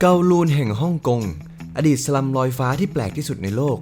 เกาลูนแห่งฮ่องกง อดีตสลัมลอยฟ้าที่แปลกที่สุดในโลก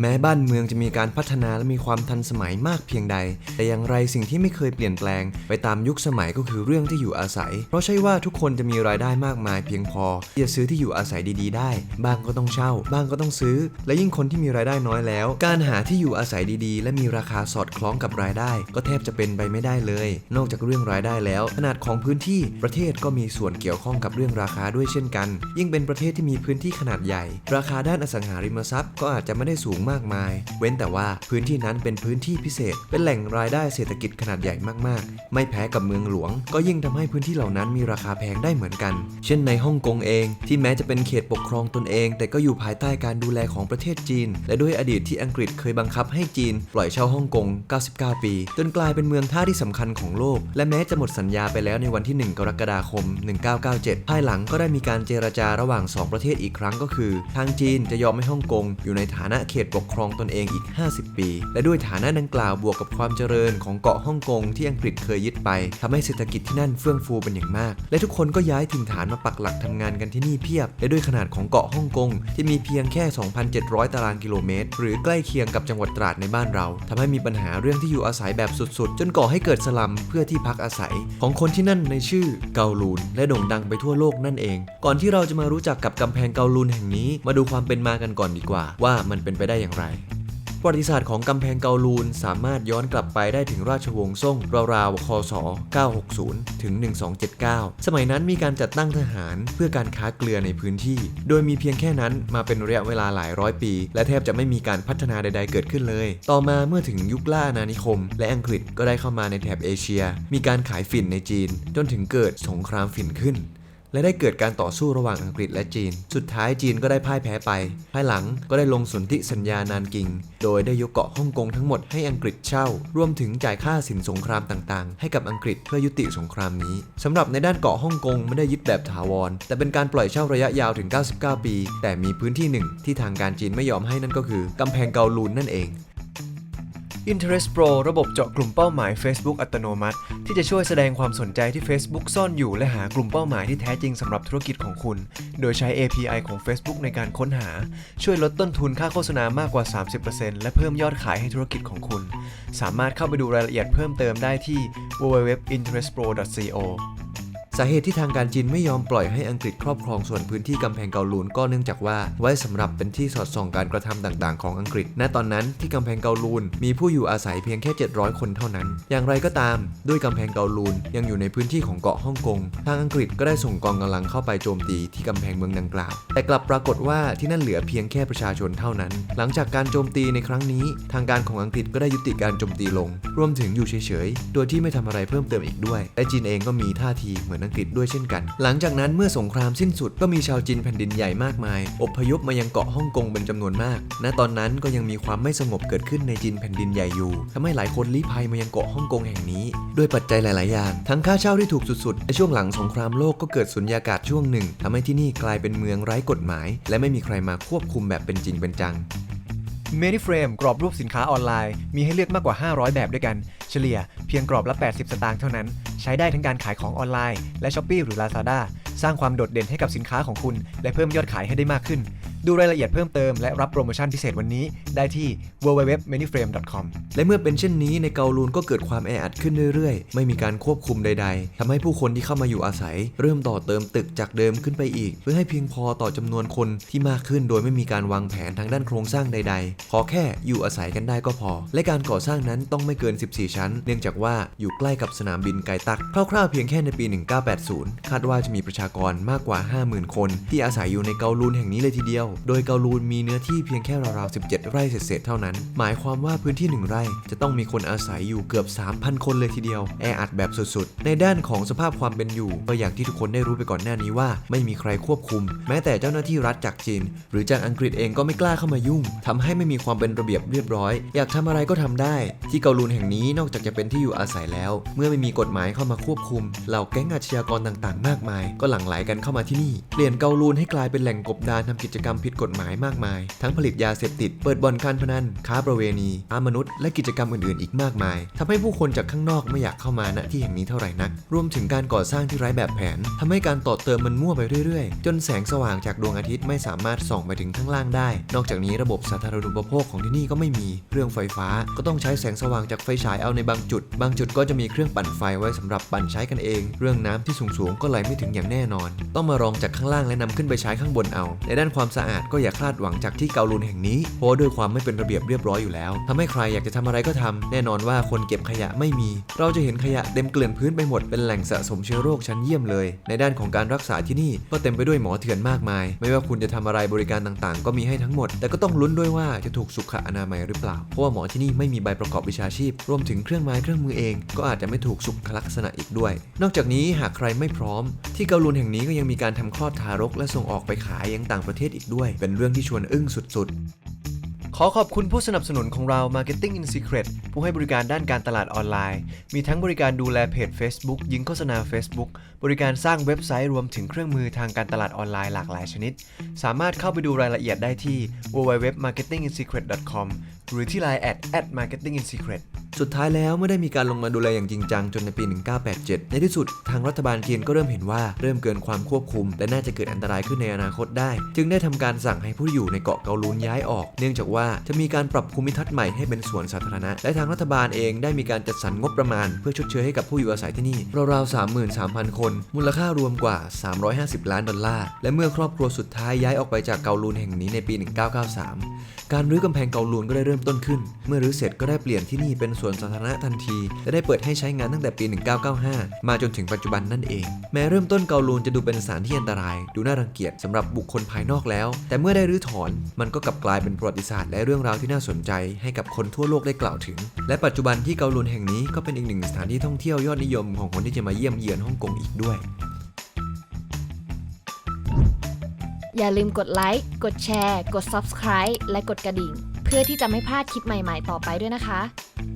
แม้บ้านเมืองจะมีการพัฒนาและมีความทันสมัยมากเพียงใด แต่อย่างไรสิ่งที่ไม่เคยเปลี่ยนแปลง ไปตามยุคสมัยก็คือเรื่องที่อยู่อาศัย เพราะใช่ว่าทุกคนจะมีรายได้มากมายเพียงพอที่จะซื้อที่อยู่อาศัยดีๆ ได้ บ้างก็ต้องเช่า บ้างก็ต้องซื้อ และยิ่งคนที่มีรายได้น้อยแล้ว การหาที่อยู่อาศัยดีๆ และมีราคาสอดคล้องกับรายได้ ก็แทบจะเป็นไปไม่ได้เลย นอกจากเรื่องรายได้แล้ว ขนาดของพื้นที่ประเทศก็มีส่วนเกี่ยวข้องกับเรื่องราคาด้วยเช่นกัน ยิ่งเป็นประเทศที่มีพื้นที่ขนาดใหญ่ ราคาด้านอสังหาริมทรัพย์ก็อาจจะไม่ได้สูงมากมาย เว้นแต่ว่าพื้นที่นั้นเป็นพื้นที่พิเศษ เป็นแหล่งรายได้เศรษฐกิจขนาดใหญ่มากๆ ไม่แพ้กับเมืองหลวง ก็ยิ่งทำให้พื้นที่เหล่านั้นมีราคาแพงได้เหมือนกัน เช่นในฮ่องกงเอง ที่แม้จะเป็นเขตปกครองตนเอง แต่ก็อยู่ภายใต้การดูแลของประเทศจีน และด้วยอดีตที่อังกฤษเคยบังคับให้จีน ปล่อยเช่าฮ่องกง 99 ปี จนกลายเป็นเมืองท่าที่สำคัญของโลก และแม้จะหมดสัญญาไปแล้วในวันที่ 1 กรกฎาคม 1997 ภายหลังก็ได้มีการเจรจาระหว่าง 2 ประเทศอีกครั้งก็คือ ทางจีนจะยอมให้ฮ่องกงอยู่ในฐานะเขตปกครองตนเองอีก 50 ปี และด้วยฐานะดังกล่าวบวกกับความเจริญของเกาะฮ่องกงที่อังกฤษเคยยึดไปทำให้เศรษฐกิจที่นั่นเฟื่องฟูเป็นอย่างมาก และทุกคนก็ย้ายถิ่นฐานมาปักหลักทำงานกันที่นี่เพียบ และด้วยขนาดของเกาะฮ่องกงที่มีเพียงแค่ 2,700 ตารางกิโลเมตร หรือใกล้เคียงกับจังหวัดตราดในบ้านเราทำให้มีปัญหาเรื่องที่อยู่อาศัยแบบสุดๆ จนก่อให้เกิดสลัมเพื่อที่พักอาศัย ของคนที่นั่นในชื่อเกาลูน และโด่งดังไปทั่วโลกนั่นเอง ก่อนที่เราจะมารู้จักกับกำแพงเกาลูนแห่งนี้ มาดูความเป็นมากันก่อนดีกว่า ว่ามันเป็นไปได้อย่างไร ประวัติศาสตร์ของกำแพงเกาลูนสามารถย้อนกลับไปได้ถึงราชวงศ์ซ่งราวๆคศ 960 ถึง 1279 สมัยนั้นมีการจัดตั้งทหารเพื่อการค้าเกลือในพื้นที่ โดยมีเพียงแค่นั้นมาเป็นระยะเวลาหลายร้อยปี และแทบจะไม่มีการพัฒนาใด ๆ เกิดขึ้นเลย ต่อมาเมื่อถึงยุคล่าอาณานิคม และอังกฤษก็ได้เข้ามาในแถบเอเชีย มีการขายฝิ่นในจีน จนถึงเกิดสงครามฝิ่นขึ้น และได้เกิดการต่อสู้ระหว่างอังกฤษและจีน สุดท้ายจีนก็ได้พ่ายแพ้ไป ภายหลังก็ได้ลงสนธิสัญญานานกิง โดยได้ยกเกาะฮ่องกงทั้งหมดให้อังกฤษเช่า รวมถึงจ่ายค่าสินสงครามต่างๆ ให้กับอังกฤษเพื่อยุติสงครามนี้สำหรับในด้านเกาะฮ่องกงไม่ได้ยึดแบบถาวร แต่เป็นการปล่อยเช่าระยะยาวถึง 99 ปี แต่มีพื้นที่หนึ่งที่ทางการจีนไม่ยอมให้นั่นก็คือกำแพงเกาลูนนั่นเอง Interest Pro ระบบเจาะกลุ่มเป้าหมาย Facebook อัตโนมัติ ที่จะช่วยแสดงความสนใจที่ Facebook ซ่อนอยู่และหากลุ่มเป้าหมายที่แท้จริงสำหรับธุรกิจของคุณ โดยใช้ API ของ Facebook ในการค้นหา ช่วยลดต้นทุนค่าโฆษณามากกว่า 30%และเพิ่มยอดขายให้ธุรกิจของคุณ สามารถเข้าไปดูรายละเอียดเพิ่มเติมได้ที่ www.interestpro.co าเหตุที่ทางการจีนไม่ยอมปล่อยให้อังกฤษครอบครองส่วนพื้นที่กำแพงเกาลูนก็เนื่องจากว่า ไว้สำหรับเป็นที่สอดส่องการกระทำต่างๆ ของอังกฤษ ณ ตอนนั้นที่กำแพงเกาลูนมีผู้อยู่อาศัยเพียงแค่ 700 คนเท่านั้น อย่างไรก็ตาม ด้วยกำแพงเกาลูนยังอยู่ในพื้นที่ของเกาะฮ่องกง ทางอังกฤษก็ได้ส่งกองกำลังเข้าไปโจมตีที่กำแพงเมืองดังกล่าว แต่กลับปรากฏว่าที่นั่นเหลือเพียงแค่ประชาชนเท่านั้น หลังจากการโจมตีในครั้งนี้ ทางการของอังกฤษก็ได้ยุติการโจมตีลง รวมถึงอยู่เฉยๆ โดยที่ไม่ทำอะไรเพิ่มเติมอีกด้วย และจีนเองก็มีท่าทีเหมือนงกฤษด้วยเช่นกัน หลังจากนั้นเมื่อสงครามสิ้นสุดก็มีชาวจีนแผ่นดินใหญ่มากมาย อพยพมายังเกาะฮ่องกงเป็นจำนวนมาก ณ ตอนนั้นก็ยังมีความไม่สงบเกิดขึ้นในจีนแผ่นดินใหญ่อยู่ทำให้หลายคนลี้ภัยมายังเกาะฮ่องกงแห่งนี้ ด้วยปัจจัยหลาย ๆ อย่าง ทั้งค่าเช่าที่ถูกสุด ๆ ในช่วงหลังสงครามโลกก็เกิดสุญญากาศช่วงหนึ่งทำให้ที่นี่กลายเป็นเมืองไร้กฎหมาย และไม่มีใครมาควบคุมแบบเป็นจริงเป็นจัง m a n y f r a m e กรอบรูปสินค้าออนไลน์ มีให้เลือกมากกว่า 500 แบบด้วยกัน เฉลี่ยเพียงกรอบละ 80 สตางค์เท่านั้น ใช้ได้ทั้งการขายของออนไลน์และ s h อ p e e หรือ Lazada สร้างความโดดเด่นให้กับสินค้าของคุณ และเพิ่มยอดขายให้ได้มากขึ้น ดูรายละเอียดเพิ่มเติมและรับโปรโมชั่นพิเศษวันนี้ได้ที่ www.manyframe.com และเมื่อเป็นเช่นนี้ในเกาลูนก็เกิดความแออัดขึ้นเรื่อยๆ ไม่มีการควบคุมใด ๆทำให้ผู้คนที่เข้ามาอยู่อาศัย เริ่มต่อเติมตึกจากเดิมขึ้นไปอีก เพื่อให้เพียงพอต่อจำนวนคนที่มากขึ้นโดยไม่มีการวางแผนทางด้านโครงสร้างใด ๆ ขอแค่อยู่อาศัยกันได้ก็พอ และการก่อสร้างนั้นต้องไม่เกิน 14 ชั้น เนื่องจากว่าอยู่ใกล้กับสนามบินไกตัก คร่าวๆเพียงแค่ในปี 1980 คาดว่าจะมีประชากรมากกว่า 50,000 คน ที่อาศัยอยู่ในเกาลูนแห่งนี้เลยทีเดียวโดยเกาลูนมีเนื้อที่เพียงแค่ราวๆ 17 ไร่เศษๆเท่านั้น หมายความว่าพื้นที่ 1 ไร่ จะต้องมีคนอาศัยอยู่เกือบ 3,000 คนเลยทีเดียว แออัดแบบสุดๆ ในด้านของสภาพความเป็นอยู่ก็อย่างที่ทุกคนได้รู้ไปก่อนหน้านี้ว่า ไม่มีใครควบคุม แม้แต่เจ้าหน้าที่รัฐจากจีน หรือจากอังกฤษเองก็ไม่กล้าเข้ามายุ่งทำให้ไม่มีความเป็นระเบียบเรียบร้อย อยากทำอะไรก็ทำได้ ที่เกาลูนแห่งนี้นอกจากจะเป็นที่อยู่อาศัยแล้ว เมื่อไม่มีกฎหมายเข้ามาควบคุมเหล่าแก๊งอาชญากรต่างๆ มากมาย ก็หลั่งไหลกันเข้ามาที่นี่ เปลี่ยนเกาลูนให้กลายเป็นแหล่งกบดานทำกิจกรรมผิดกฎหมายมากมาย ทั้งผลิตยาเสพติด เปิดบ่อนการพนัน ค้าประเวณีค้ามนุษย์ และกิจกรรมอื่นๆ อีกมากมายทำให้ผู้คนจากข้างนอกไม่อยากเข้ามาณที่แห่งนี้เท่าไหร่นัก รวมถึงการก่อสร้างที่ไร้แบบแผนทำให้การต่อเติมมันมั่วไปเรื่อยๆ จนแสงสว่างจากดวงอาทิตย์ไม่สามารถส่องไปถึงข้างล่างได้ นอกจากนี้ระบบสาธารณูปโภคของที่นี่ก็ไม่มี เรื่องไฟฟ้า ก็ต้องใช้แสงสว่างจากไฟฉายเอาในบางจุด บางจุดก็จะมีเครื่องปั่นไฟไว้สำหรับปั่นใช้กันเอง เรื่องน้ำที่สูงๆก็ไหลไม่ถึงอย่างแน่นอน ต้องมารองจากข้างล่างและนำขึ้นไปใช้ข้างบนเอา ในด้านความสะอาดก็อย่าคาดหวังจากที่เกาลูนแห่งนี้ เพราะว่าด้วยความไม่เป็นระเบียบเรียบร้อยอยู่แล้วทำให้ใครอยากจะทำอะไรก็ทำแน่นอนว่าคนเก็บขยะไม่มี เราจะเห็นขยะเต็มเกลื่อนพื้นไปหมดเป็นแหล่งสะสมเชื้อโรคชั้นเยี่ยมเลย ในด้านของการรักษาที่นี่ก็เต็มไปด้วยหมอเถื่อนมากมาย ไม่ว่าคุณจะทำอะไรบริการต่างๆ ก็มีให้ทั้งหมด แต่ก็ต้องลุ้นด้วยว่าจะถูกสุขอนามัยหรือเปล่า เพราะว่าหมอที่นี่ไม่มีใบประกอบวิชาชีพ รวมถึงเครื่องไม้เครื่องมือเอง ก็อาจจะไม่ถูกสุขลักษณะอีกด้วย นอกจากนี้หากใครไม่พร้อม ที่เกาลูนแห่งนี้ก็ยังมีการทำคลอดทารกและส่งออกไปขายยังต่างประเทศอีกด้วยเป็นเรื่องที่ชวนอึ้งสุดๆ ขอขอบคุณผู้สนับสนุนของเรา Marketing in Secret ผู้ให้บริการด้านการตลาดออนไลน์ มีทั้งบริการดูแลเพจ Facebook ยิงโฆษณา Facebook บริการสร้างเว็บไซต์รวมถึงเครื่องมือทางการตลาดออนไลน์หลากหลายชนิด สามารถเข้าไปดูรายละเอียดได้ที่ www.marketinginsecret.com หรือที่ Line at @marketinginsecret สุดท้ายแล้วเมื่อได้มีการลงมาดูแลอย่างจริงจังจนในปี 1987 ในที่สุดทางรัฐบาลจีนก็เริ่มเห็นว่าเริ่มเกินความควบคุม และน่าจะเกิดอันตรายขึ้นในอนาคตได้ จึงได้ทำการสั่งให้ผู้อยู่ในเกาะเกาลูนย้ายออก เนื่องจากว่าจะมีการปรับภูมิทัศน์ใหม่ให้เป็นสวนสาธารณะ และทางรัฐบาลเองได้มีการจัดสรรงบประมาณ เพื่อชดเชยให้กับผู้อยู่อาศัยที่นี่ราวๆ33,000 คน มูลค่ารวมกว่า 350 ล้านดอลลาร์และเมื่อครอบครัวสุดท้ายย้ายออกไปจากเกาลูนแห่งนี้ในปี 1993 การรื้อกำแพงเกาลูนก็ได้เริ่มต้นขึ้น เมื่อรื้อเสร็จก็ได้เปลี่ยนที่นี่เป็นสวนสาธารณะทันที และได้เปิดให้ใช้งานตั้งแต่ปี 1995 มาจนถึงปัจจุบันนั่นเอง แม้เริ่มต้นเกาลูนจะดูเป็นสถานที่อันตราย ดูน่ารังเกียจสำหรับบุคคลภายนอกแล้ว แต่เมื่อได้รื้อถอน มันก็กลับกลายเป็นประวัติศาสตร์และเรื่องราวที่น่าสนใจให้กับคนทั่วโลกได้กล่าวถึง และปัจจุบันที่เกาลูนแห่งนี้ก็เป็นอีกหนึ่งสถานที่ท่องเที่ยวยอดนิยมของคนที่จะมาเยี่ยมเยือนฮ่องกงอีกด้วยอย่าลืมกดไลค์ กดแชร์ กด Subscribe และกดกระดิ่ง พื่อที่จะไม่พลาดคลิปใหม่ ๆ ต่อไปด้วยนะคะ